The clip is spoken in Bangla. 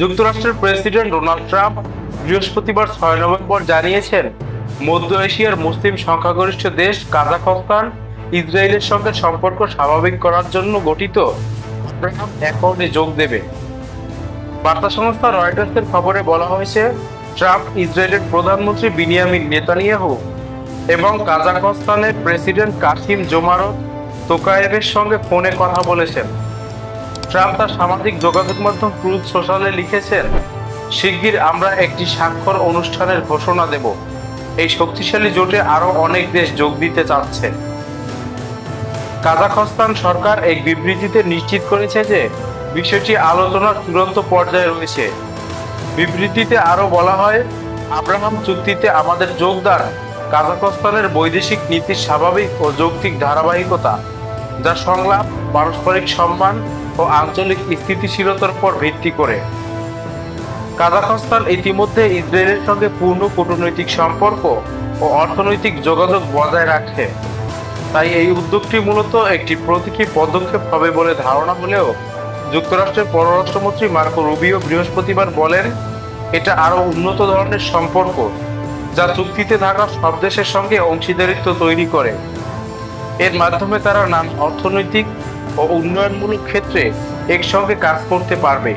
যুক্তরাষ্ট্রের প্রেসিডেন্ট ডোনাল্ড ট্রাম্প বৃহস্পতিবার ছয় নভেম্বর জানিয়েছেন, মধ্য এশিয়ার মুসলিম সংখ্যাগরিষ্ঠ দেশ কাজাখস্তান ইসরায়েলের সঙ্গে সম্পর্ক স্বাভাবিক করার জন্য গঠিত। যোগ দেবে। বার্তা সংস্থা রয়টার্সের খবরে বলা হয়েছে, ট্রাম্প ইসরায়েলের প্রধানমন্ত্রী বিনিয়ামিন নেতানিয়াহু এবং কাজাখস্তানের প্রেসিডেন্ট কাসিম জোমারত তোকায়েভের সঙ্গে ফোনে কথা বলেছেন। ট্রাম্প তার সামাজিক যোগাযোগ মাধ্যম ট্রুথ সোশ্যালে লিখেছেন, শিগগির আমরা একটি স্বাক্ষর অনুষ্ঠানের ঘোষণা দেব। এই শক্তিশালী জোটে আরও অনেক দেশ যোগ দিতে চাচ্ছে। কাজাখস্তান সরকার এক বিবৃতিতে নিশ্চিত করেছে যে, বিষয়টি আলোচনার চূড়ান্ত পর্যায়ে রয়েছে। বিবৃতিতে আরও বলা হয়, আব্রাহাম চুক্তিতে আমাদের যোগদান কাজাখস্তানের বৈদেশিক নীতির স্বাভাবিক ও যৌক্তিক ধারাবাহিকতা। যা সংলাপ, পারস্পরিক সম্মান ও আঞ্চলিক স্থিতিশীলতার উপর ভিত্তি করে। কাজাখস্তান ইতিমধ্যে ইসরায়েলের সঙ্গে পূর্ণ কূটনৈতিক সম্পর্ক ও অর্থনৈতিক যোগাযোগ বজায় রাখে তাই এই উদ্যোগটি মূলত একটি প্রতীকী পদক্ষেপ হবে বলে ধারণা হলেও যুক্তরাষ্ট্রের পররাষ্ট্রমন্ত্রী মার্কো রুবিও বৃহস্পতিবার বলেন, এটা আরও উন্নত ধরনের সম্পর্ক যা চুক্তিতে থাকা সব দেশের সঙ্গে অংশীদারিত্ব তৈরি করে। এর মাধ্যমে তারা নান অর্থনৈতিক ও উন্নয়নমূলক ক্ষেত্রে একসঙ্গে কাজ করতে পারবে।